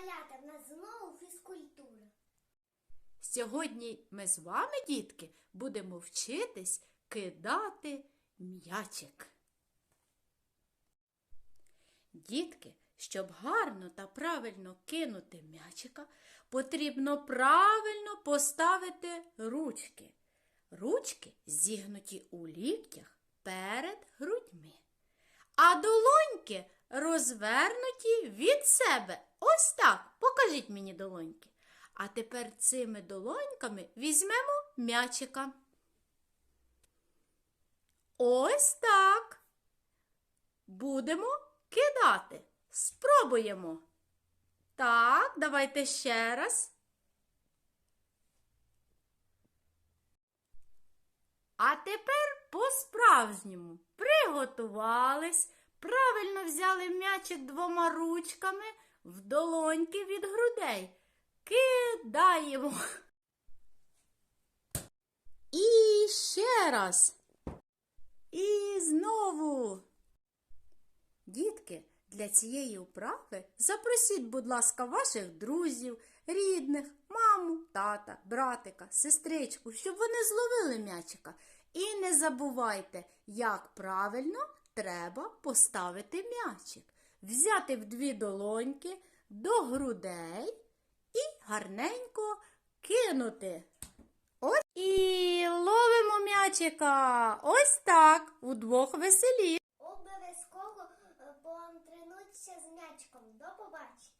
малята, в нас знову фізкультура. Сьогодні ми з вами, дітки, будемо вчитись кидати м'ячик. Дітки, щоб гарно та правильно кинути м'ячика, потрібно правильно поставити ручки. Ручки зігнуті у ліктях перед грудьми, а долоньки розвернуті від себе. Ось так. Покажіть мені долоньки. А тепер цими долоньками візьмемо м'ячика. Ось так. Будемо кидати. Спробуємо. Так, давайте ще раз. А тепер по-справжньому приготувались, правильно взяли м'ячик двома ручками в долоньки від грудей. Кидаємо. І ще раз. І знову. Дітки, для цієї вправи запросіть, будь ласка, ваших друзів, рідних, маму, тата, братика, сестричку, щоб вони зловили м'ячика. І не забувайте, як правильно треба поставити м'ячик. Взяти в дві долоньки до грудей і гарненько кинути. Ось і ловимо м'ячика. Ось так, удвох веселі. Обов'язково е, потренуйтеся з м'ячиком. До побачення.